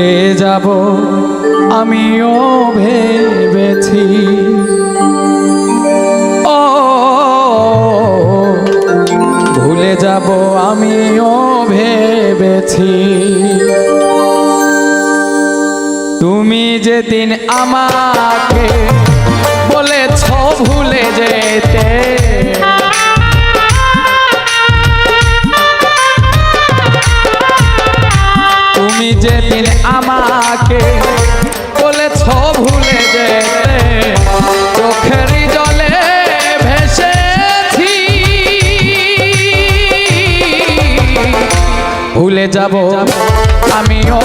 ভুলে যাব, আমিও ভেবেছি। ও, ভুলে যাব, আমিও ভেবেছি। তুমি যেদিন আমাকে বলেছ ভুলে যেতে যাব। আমিও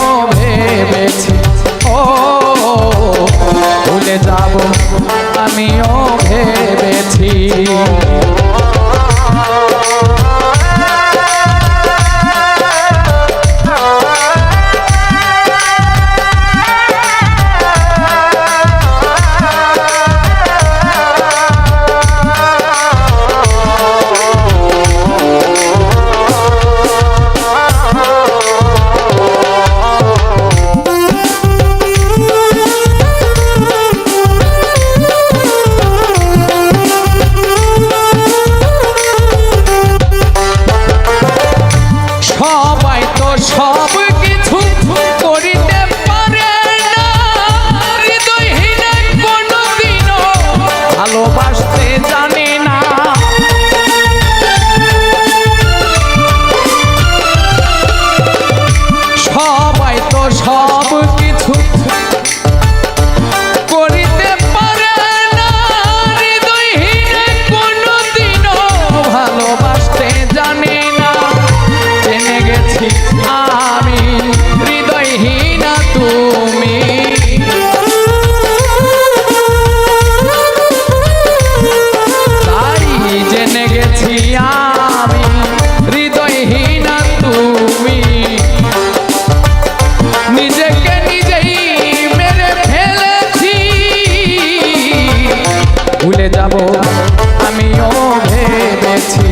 পেয়েছি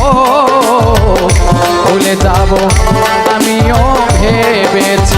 ও ভুলে যাব আমিও ভেবেছি।